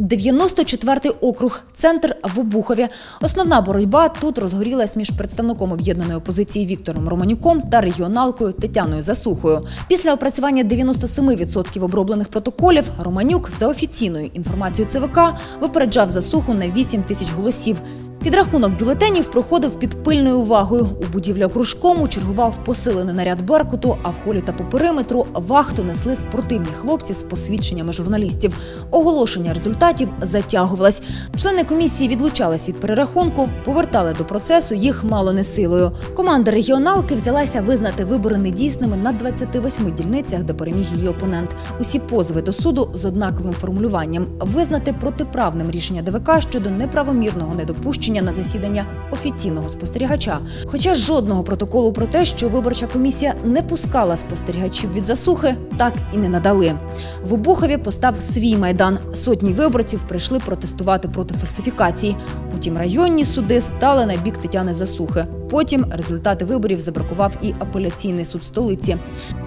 94-й округ, центр в Обухові. Основна боротьба тут розгорілась між представником об'єднаної опозиції Віктором Романюком та регіоналкою Тетяною Засухою. Після опрацювання 97% оброблених протоколів Романюк за офіційною інформацією ЦВК випереджав засуху на 8 тисяч голосів. Підрахунок бюлетенів проходив під пильною увагою. У будівлі окружкому чергував посилений наряд Беркуту, а в холі та по периметру вахту несли спортивні хлопці з посвідченнями журналістів. Оголошення результатів затягувалось. Члени комісії відлучались від перерахунку, повертали до процесу їх мало не силою. Команда регіоналки взялася визнати вибори недійсними на 28 дільницях, де переміг її опонент. Усі позови до суду з однаковим формулюванням визнати протиправним рішення ДВК щодо неправомірного недопущення на засідання офіційного спостерігача. Хоча жодного протоколу про те, що виборча комісія не пускала спостерігачів від засухи, так і не надали. В Обухові постав свій майдан. Сотні виборців прийшли протестувати проти фальсифікації. Утім, районні суди стали на бік Тетяни Засухи. Потім результати виборів забракував і апеляційний суд столиці.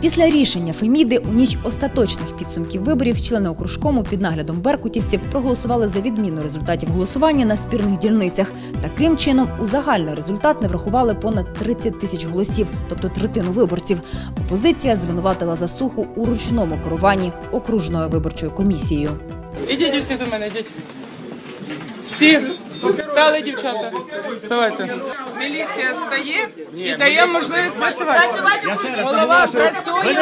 Після рішення Феміди у ніч остаточних підсумків виборів члени окружкому під наглядом беркутівців проголосували за відміну результатів голосування на спірних дільницях. Таким чином, у загальний результат не врахували понад 30 тисяч голосів, тобто третину виборців. Опозиція звинуватила засуху у ручному керуванні окружною виборчою комісією. Ідіть усі до мене, ідіть. Всі стали дівчата. Вставайте. Міліція стає і дає можливість працювати. Голова працює.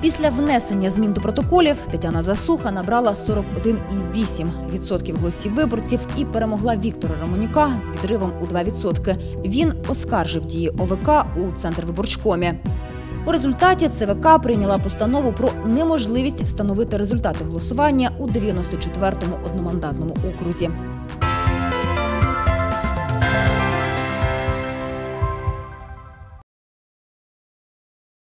Після внесення змін до протоколів Тетяна Засуха набрала 41,8% голосів виборців і перемогла Віктора Романюка з відривом у 2%. Він оскаржив дії ОВК у Центрвиборчкомі. У результаті ЦВК прийняла постанову про неможливість встановити результати голосування у 94-му одномандатному окрузі.